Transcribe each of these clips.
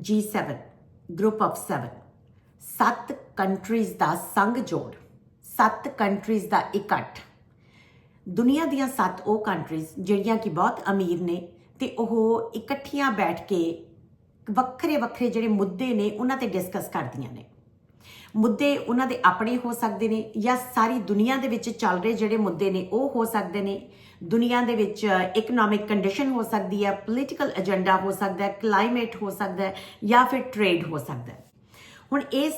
G7 group of 7 ਸੱਤ countries ਦਾ ਸੰਗ ਜੋੜ, ਸੱਤ ਕੰਟਰੀਜ਼ ਦਾ ਇਕੱਠ। ਦੁਨੀਆ ਦੀਆਂ ਸੱਤ ਉਹ ਕੰਟਰੀਜ਼ ਜਿਹੜੀਆਂ ਕਿ ਬਹੁਤ ਅਮੀਰ ਨੇ ਤੇ ਉਹ ਇਕੱਠੀਆਂ ਬੈਠ ਕੇ ਵੱਖਰੇ ਵੱਖਰੇ ਜਿਹੜੇ ਮੁੱਦੇ ਨੇ, ਉਹਨਾਂ ਤੇ ਡਿਸਕਸ ਕਰਦੀਆਂ ਨੇ। ਮੁੱਦੇ ਉਹਨਾਂ ਦੇ ਆਪਣੇ ਹੋ ਸਕਦੇ ਨੇ ਜਾਂ ਸਾਰੀ ਦੁਨੀਆ ਦੇ ਵਿੱਚ ਚੱਲ ਰਹੇ ਜਿਹੜੇ ਮੁੱਦੇ ਨੇ ਉਹ ਹੋ ਸਕਦੇ ਨੇ। ਦੁਨੀਆ ਦੇ ਵਿੱਚ ਇਕਨੋਮਿਕ ਕੰਡੀਸ਼ਨ ਹੋ ਸਕਦੀ ਹੈ ਪੋਲੀਟੀਕਲ ਏਜੰਡਾ ਹੋ ਸਕਦਾ ਹੈ ਕਲਾਈਮੇਟ ਹੋ ਸਕਦਾ ਹੈ ਜਾਂ ਫਿਰ ਟ੍ਰੇਡ ਹੋ ਸਕਦਾ ਹੈ। ਹੁਣ ਇਸ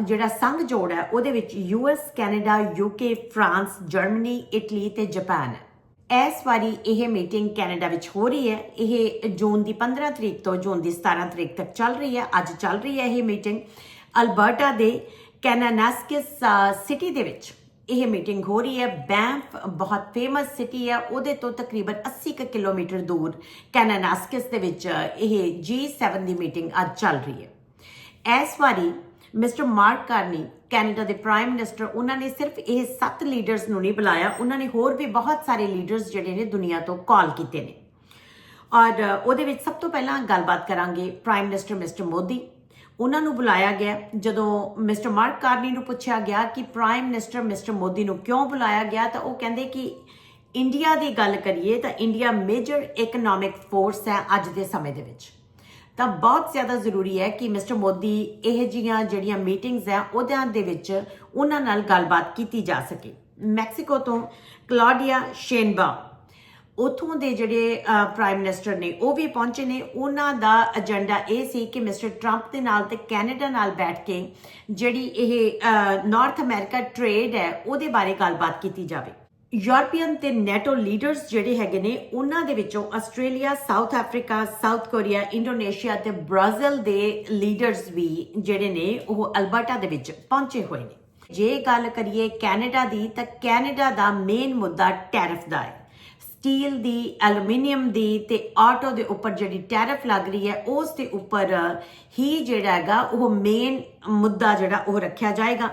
ਜਿਹੜਾ ਸੰਘ ਜੋੜ ਹੈ, ਉਹਦੇ ਵਿੱਚ US Canada UK France Germany Italy ਤੇ ਜਾਪਾਨ ਇਸ ਵਾਰੀ ਇਹ ਮੀਟਿੰਗ ਕੈਨੇਡਾ ਵਿੱਚ ਹੋ ਰਹੀ ਹੈ। ਇਹ ਜੂਨ ਦੀ 15 ਤਰੀਕ ਤੋਂ ਜੂਨ ਦੀ 17 ਤਰੀਕ ਤੱਕ ਚੱਲ ਰਹੀ ਹੈ। ਅੱਜ ਚੱਲ ਰਹੀ ਹੈ ਇਹ ਮੀਟਿੰਗ ਅਲਬਰਟਾ ਦੇ ਕੈਨਾਨਾਸਕਿਸ ਸਿਟੀ ਦੇ ਵਿੱਚ ਇਹ ਮੀਟਿੰਗ ਹੋ ਰਹੀ ਹੈ। ਬੈਂਫ ਬਹੁਤ ਫੇਮਸ ਸਿਟੀ ਹੈ। ਉਹਦੇ ਤੋਂ ਤਕਰੀਬਨ 80 ਕੁ ਕਿਲੋਮੀਟਰ ਦੂਰ ਕੈਨਾਨਾਸਕਿਸ ਦੇ ਵਿੱਚ ਇਹ G7 ਦੀ ਮੀਟਿੰਗ ਅੱਜ ਚੱਲ ਰਹੀ ਹੈ। ਇਸ ਵਾਰੀ ਮਿਸਟਰ ਮਾਰਕ ਕਾਰਨੀ, ਕੈਨੇਡਾ ਦੇ ਪ੍ਰਾਈਮ ਮਿਨਿਸਟਰ ਉਹਨਾਂ ਨੇ ਸਿਰਫ ਇਹ ਸੱਤ ਲੀਡਰਸ ਨੂੰ ਨਹੀਂ ਬੁਲਾਇਆ, ਉਹਨਾਂ ਨੇ ਹੋਰ ਵੀ ਬਹੁਤ ਸਾਰੇ ਲੀਡਰਸ ਜਿਹੜੇ ਨੇ ਦੁਨੀਆ ਤੋਂ ਕਾਲ ਕੀਤੇ ਨੇ। ਔਰ ਉਹਦੇ ਵਿੱਚ ਸਭ ਤੋਂ ਪਹਿਲਾਂ ਗੱਲਬਾਤ ਕਰਾਂਗੇ ਪ੍ਰਾਈਮ ਮਿਨਿਸਟਰ ਮਿਸਟਰ ਮੋਦੀ ਉਹਨਾਂ ਨੂੰ ਬੁਲਾਇਆ ਗਿਆ। ਜਦੋਂ ਮਿਸਟਰ ਮਾਰਕ ਕਾਰਨੀ ਨੂੰ ਪੁੱਛਿਆ ਗਿਆ ਕਿ ਪ੍ਰਾਈਮ ਮਿਨਿਸਟਰ ਮਿਸਟਰ ਮੋਦੀ ਨੂੰ ਕਿਉਂ ਬੁਲਾਇਆ ਗਿਆ, ਤਾਂ ਉਹ ਕਹਿੰਦੇ ਕਿ ਇੰਡੀਆ ਦੀ ਗੱਲ ਕਰੀਏ ਤਾਂ ਇੰਡੀਆ ਮੇਜਰ ਇਕਨੋਮਿਕ ਫੋਰਸ ਹੈ ਅੱਜ ਦੇ ਸਮੇਂ ਦੇ ਵਿੱਚ। ਤਾਂ ਬਹੁਤ ਜ਼ਿਆਦਾ ਜ਼ਰੂਰੀ ਹੈ ਕਿ ਮਿਸਟਰ ਮੋਦੀ ਇਹ ਜੀਆਂ ਜਿਹੜੀਆਂ ਮੀਟਿੰਗਸ ਹੈ ਉਹਦਿਆਂ ਦੇ ਵਿੱਚ ਉਹਨਾਂ ਨਾਲ ਗੱਲਬਾਤ ਕੀਤੀ ਜਾ ਸਕੇ। ਮੈਕਸੀਕੋ ਤੋਂ ਕਲੌਡੀਆ ਸ਼ੇਨਬਾ ਉਥੋਂ ਦੇ ਜਿਹੜੇ ਪ੍ਰਾਈਮ ਮਿਨਿਸਟਰ ਨੇ ਉਹ ਵੀ ਪਹੁੰਚੇ ਨੇ। ਉਹਨਾਂ ਦਾ ਏਜੰਡਾ ਇਹ ਸੀ ਕਿ ਮਿਸਟਰ ਟਰੰਪ ਦੇ ਨਾਲ ਤੇ ਕੈਨੇਡਾ ਨਾਲ ਬੈਠ ਕੇ ਜਿਹੜੀ ਇਹ ਨਾਰਥ ਅਮਰੀਕਾ ਟ੍ਰੇਡ ਹੈ, ਉਹਦੇ ਬਾਰੇ ਗੱਲਬਾਤ ਕੀਤੀ ਜਾਵੇ। ਯੂਰਪੀਅਨ ਤੇ ਨੈਟੋ ਲੀਡਰਸ ਜਿਹੜੇ ਹੈਗੇ ਨੇ, ਉਹਨਾਂ ਦੇ ਵਿੱਚੋਂ Australia South Africa South Korea Indonesia ਤੇ ਬ੍ਰਾਜ਼ੀਲ ਦੇ ਲੀਡਰਸ ਵੀ ਜਿਹੜੇ ਨੇ, ਉਹ ਅਲਬਰਟਾ ਦੇ ਵਿੱਚ ਪਹੁੰਚੇ ਹੋਏ ਨੇ। ਜੇ ਗੱਲ ਕਰੀਏ ਕੈਨੇਡਾ ਦੀ, ਤਾਂ ਕੈਨੇਡਾ ਦਾ ਮੇਨ ਮੁੱਦਾ ਟੈਰਿਫ ਦਾ ਹੈ। ਸਟੀਲ ਦੀ, ਐਲੂਮੀਨੀਅਮ ਦੀ ਤੇ ਆਟੋ ਦੇ ਉੱਪਰ ਜਿਹੜੀ ਟੈਰਿਫ ਲੱਗ ਰਹੀ ਹੈ, ਉਸ ਦੇ ਉੱਪਰ ਹੀ ਜਿਹੜਾ ਹੈਗਾ, ਉਹ ਮੇਨ ਮੁੱਦਾ ਜਿਹੜਾ ਉਹ ਰੱਖਿਆ ਜਾਏਗਾ।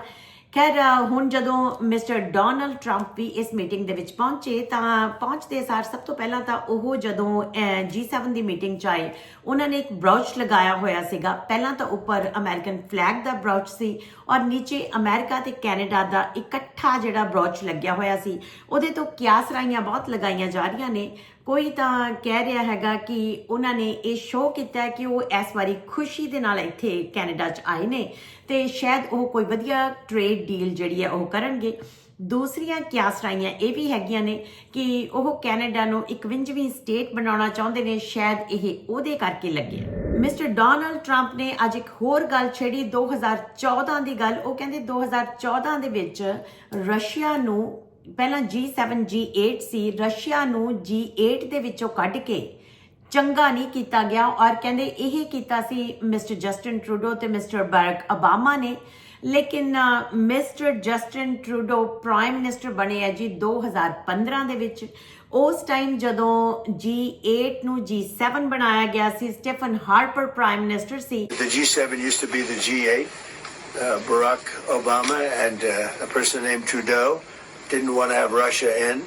ਖੈਰ ਹੁਣ ਜਦੋਂ ਮਿਸਟਰ ਡੋਨਲਡ ਟਰੰਪ ਵੀ ਇਸ ਮੀਟਿੰਗ ਦੇ ਵਿੱਚ ਪਹੁੰਚੇ, ਤਾਂ ਪਹੁੰਚਦੇ ਸਾਰ ਸਭ ਤੋਂ ਪਹਿਲਾਂ ਤਾਂ ਉਹ ਜਦੋਂ G7 ਦੀ ਮੀਟਿੰਗ 'ਚ ਆਏ, ਉਹਨਾਂ ਨੇ ਇੱਕ ਬ੍ਰੌਚ ਲਗਾਇਆ ਹੋਇਆ ਸੀਗਾ। ਪਹਿਲਾਂ ਤਾਂ ਉੱਪਰ ਅਮਰੀਕਨ ਫਲੈਗ ਦਾ ਬ੍ਰੌਚ ਸੀ ਔਰ ਨੀਚੇ ਅਮਰੀਕਾ ਤੇ ਕੈਨੇਡਾ ਦਾ ਇਕੱਠਾ ਜਿਹੜਾ ਬ੍ਰੌਚ ਲੱਗਿਆ ਹੋਇਆ ਸੀ। ਉਹਦੇ ਤੋਂ ਕਿਆਸ ਰਾਈਆਂ ਬਹੁਤ ਲਗਾਈਆਂ ਜਾ ਰਹੀਆਂ ਨੇ। ਕੋਈ ਤਾਂ ਕਹਿ ਰਿਹਾ ਹੈਗਾ ਕਿ ਉਹਨਾਂ ਨੇ ਇਹ ਸ਼ੋਅ ਕੀਤਾ ਕਿ ਉਹ ਇਸ ਵਾਰੀ ਖੁਸ਼ੀ ਦੇ ਨਾਲ ਇੱਥੇ ਕੈਨੇਡਾ 'ਚ ਆਏ ਨੇ ਤੇ ਸ਼ਾਇਦ ਉਹ ਕੋਈ ਵਧੀਆ ਟ੍ਰੇਡ ਡੀਲ ਜਿਹੜੀ ਹੈ ਉਹ ਕਰਨਗੇ। ਦੂਸਰੀਆਂ ਕਿਆਸ ਰਾਈਆਂ ਇਹ ਵੀ ਹੈਗੀਆਂ ਨੇ ਕਿ ਉਹ ਕੈਨੇਡਾ ਨੂੰ 51ਵੀਂ ਸਟੇਟ ਬਣਾਉਣਾ ਚਾਹੁੰਦੇ ਨੇ, ਸ਼ਾਇਦ ਇਹ ਉਹਦੇ ਕਰਕੇ ਲੱਗੇ। ਮਿਸਟਰ ਡੋਨਲਡ ਟਰੰਪ ਨੇ ਅੱਜ ਇੱਕ ਹੋਰ ਗੱਲ ਛੇੜੀ 2014 ਦੀ ਗੱਲ। ਉਹ ਕਹਿੰਦੇ 2014 ਦੇ ਵਿੱਚ ਰਸ਼ੀਆ ਨੂੰ ਪਹਿਲਾਂ G7 G8 ਸੀ ਰਸ਼ੀਆ ਨੂੰ G8 ਦੇ ਵਿੱਚੋਂ ਕੱਢ ਕੇ ਚੰਗਾ ਨਹੀਂ ਕੀਤਾ ਗਿਆ ਔਰ ਕਹਿੰਦੇ ਇਹ ਕੀਤਾ ਸੀ ਮਿਸਟਰ ਜਸਟਿਨ ਟਰੂਡੋ ਤੇ ਮਿਸਟਰ ਬੈਰਕ ਓਬਾਮਾ ਨੇ ਲੇਕਿਨ Mister Justin Trudeau prime minister ਬਣੇ ਆ ਜੀ 2015 ਦੇ ਵਿੱਚ ਉਸ ਟਾਈਮ ਜਦੋਂ G8 ਨੂੰ G7 ਬਣਾਇਆ ਗਿਆ ਸੀ ਸਟੀਫਨ ਹਾਰਪਰ ਪ੍ਰਾਈਮ ਮਿਨਿਸਟਰ ਸੀ The G7 used to be the G8. Uh, Barack Obama and uh, a person named Trudeau didn't want to have Russia in.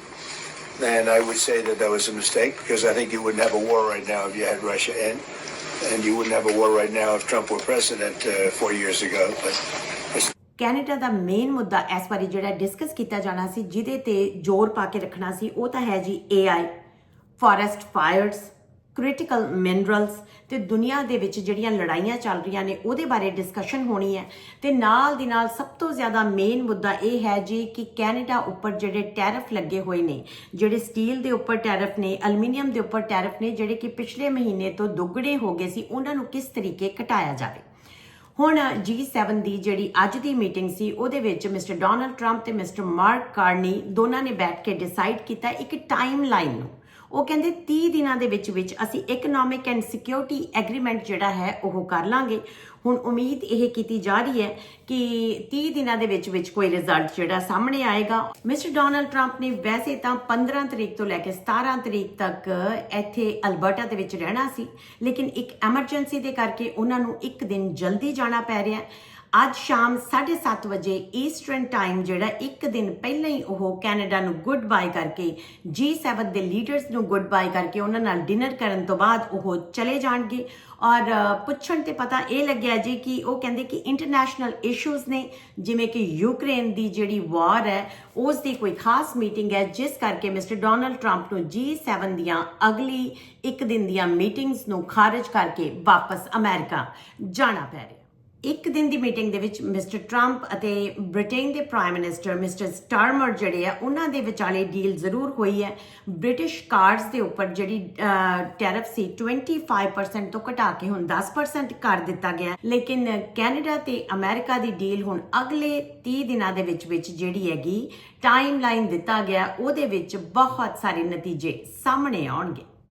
And I would say that that was a mistake because I think you wouldn't have a war right now if you had Russia in. And you wouldn't have a war right now if Trump were president uh, four years ago. But it's Canada the main ਮੁੱਦਾ ਇਸ ਵਾਰੀ ਜਿਹੜਾ discuss ਕੀਤਾ ਜਾਣਾ ਸੀ ਜਿਹਦੇ ਤੇ ਜ਼ੋਰ ਪਾ ਕੇ ਰੱਖਣਾ ਸੀ ਉਹ ਤਾਂ ਹੈ ਜੀ AI forest fires critical minerals ਤੇ ਦੁਨੀਆ ਦੇ ਵਿੱਚ ਜਿਹੜੀਆਂ ਲੜਾਈਆਂ ਚੱਲ ਰਹੀਆਂ ਨੇ, ਉਹਦੇ ਬਾਰੇ ਡਿਸਕਸ਼ਨ ਹੋਣੀ ਹੈ। ਤੇ ਨਾਲ ਦੀ ਨਾਲ ਸਭ ਤੋਂ ਜ਼ਿਆਦਾ ਮੇਨ ਮੁੱਦਾ ਇਹ ਹੈ ਜੀ ਕਿ ਕੈਨੇਡਾ ਉੱਪਰ ਜਿਹੜੇ ਟੈਰਿਫ ਲੱਗੇ ਹੋਏ ਨੇ, ਜਿਹੜੇ ਸਟੀਲ ਦੇ ਉੱਪਰ ਟੈਰਿਫ ਨੇ ਐਲੂਮੀਨੀਅਮ ਦੇ ਉੱਪਰ ਟੈਰਿਫ ਨੇ, ਜਿਹੜੇ ਕਿ ਪਿਛਲੇ ਮਹੀਨੇ ਤੋਂ ਦੁੱਗਣੇ ਹੋ ਗਏ ਸੀ, ਉਹਨਾਂ ਨੂੰ ਕਿਸ ਤਰੀਕੇ ਘਟਾਇਆ ਜਾਵੇ। ਹੁਣ G7 ਦੀ ਜਿਹੜੀ ਅੱਜ ਦੀ ਮੀਟਿੰਗ ਸੀ, ਉਹਦੇ ਵਿੱਚ ਮਿਸਟਰ ਡੋਨਲਡ ਟਰੰਪ ਤੇ ਮਿਸਟਰ ਮਾਰਕ ਕਾਰਨੀ ਦੋਨਾਂ ਨੇ ਬੈਠ ਕੇ ਡਿਸਾਈਡ ਕੀਤਾ ਇੱਕ ਟਾਈਮ ਲਾਈਨ ਨੂੰ। ਉਹ ਕਹਿੰਦੇ 30 ਦਿਨਾਂ ਦੇ ਵਿੱਚ ਵਿੱਚ ਅਸੀਂ ਇਕਨੋਮਿਕ ਐਂਡ ਸਿਕਿਉਰਿਟੀ ਐਗਰੀਮੈਂਟ ਜਿਹੜਾ ਹੈ ਉਹ ਕਰ ਲਾਂਗੇ। ਹੁਣ ਉਮੀਦ ਇਹ ਕੀਤੀ ਜਾ ਰਹੀ ਹੈ ਕਿ 30 ਦਿਨਾਂ ਦੇ ਵਿੱਚ ਵਿੱਚ ਕੋਈ ਰਿਜ਼ਲਟ ਜਿਹੜਾ ਸਾਹਮਣੇ ਆਏਗਾ। ਮਿਸਟਰ ਡੋਨਲਡ ਟਰੰਪ ਨੇ ਵੈਸੇ ਤਾਂ 15 ਤਰੀਕ ਤੋਂ ਲੈ ਕੇ 17 ਤਰੀਕ ਤੱਕ ਇੱਥੇ ਅਲਬਰਟਾ ਦੇ ਵਿੱਚ ਰਹਿਣਾ ਸੀ, ਲੇਕਿਨ ਇੱਕ ਐਮਰਜੈਂਸੀ ਦੇ ਕਰਕੇ ਉਹਨਾਂ ਨੂੰ ਇੱਕ ਦਿਨ ਜਲਦੀ ਜਾਣਾ ਪੈ ਰਿਹਾ ਹੈ। ਅੱਜ ਸ਼ਾਮ 7:30 ਵਜੇ ਈਸਟਰਨ ਟਾਈਮ ਜਿਹੜਾ ਇੱਕ ਦਿਨ ਪਹਿਲਾਂ ਹੀ ਉਹ ਕੈਨੇਡਾ ਨੂੰ ਗੁੱਡ ਬਾਏ ਕਰਕੇ G7 ਦੇ ਲੀਡਰਸ ਨੂੰ ਗੁੱਡ ਬਾਏ ਕਰਕੇ ਉਹਨਾਂ ਨਾਲ ਡਿਨਰ ਕਰਨ ਤੋਂ ਬਾਅਦ ਉਹ ਚਲੇ ਜਾਣਗੇ। ਔਰ ਪੁੱਛਣ ਤੇ ਪਤਾ ਇਹ ਲੱਗਿਆ ਜੀ ਕਿ ਉਹ ਕਹਿੰਦੇ ਕਿ ਇੰਟਰਨੈਸ਼ਨਲ ਇਸ਼ੂਜ਼ ਨੇ, ਜਿਵੇਂ ਕਿ ਯੂਕਰੇਨ ਦੀ ਜਿਹੜੀ ਵਾਰ ਹੈ ਉਸ ਦੀ ਕੋਈ ਖਾਸ ਮੀਟਿੰਗ ਹੈ, ਜਿਸ ਕਰਕੇ ਮਿਸਟਰ ਡੋਨਲਡ ਟਰੰਪ ਨੂੰ G7 ਦੀਆਂ ਅਗਲੀ ਇੱਕ ਦਿਨ ਦੀਆਂ ਮੀਟਿੰਗਸ ਨੂੰ ਖਾਰਜ ਕਰਕੇ ਵਾਪਸ ਅਮਰੀਕਾ ਜਾਣਾ ਪੈ ਰਿਹਾ। ਇੱਕ ਦਿਨ ਦੀ ਮੀਟਿੰਗ ਦੇ ਵਿੱਚ ਮਿਸਟਰ ਟਰੰਪ ਅਤੇ ਬ੍ਰਿਟੇਨ ਦੇ ਪ੍ਰਾਈਮ ਮਿਨਿਸਟਰ ਮਿਸਟਰ ਸਟਾਰਮਰ ਜਿਹੜੇ ਆ, ਉਹਨਾਂ ਦੇ ਵਿਚਾਲੇ ਡੀਲ ਜ਼ਰੂਰ ਹੋਈ ਹੈ। ਬ੍ਰਿਟਿਸ਼ ਕਾਰਡਸ ਦੇ ਉੱਪਰ ਜਿਹੜੀ ਟੈਰਿਫ ਸੀ 25% ਤੋਂ ਘਟਾ ਕੇ ਹੁਣ 10% ਕਰ ਦਿੱਤਾ ਗਿਆ। ਲੇਕਿਨ ਕੈਨੇਡਾ ਤੇ ਅਮਰੀਕਾ ਦੀ ਡੀਲ ਹੁਣ ਅਗਲੇ 30 ਦਿਨਾਂ ਦੇ ਵਿੱਚ ਵਿੱਚ ਜਿਹੜੀ ਹੈਗੀ ਟਾਈਮ ਲਾਈਨ ਦਿੱਤਾ ਗਿਆ, ਉਹਦੇ ਵਿੱਚ ਬਹੁਤ ਸਾਰੇ ਨਤੀਜੇ ਸਾਹਮਣੇ ਆਉਣਗੇ।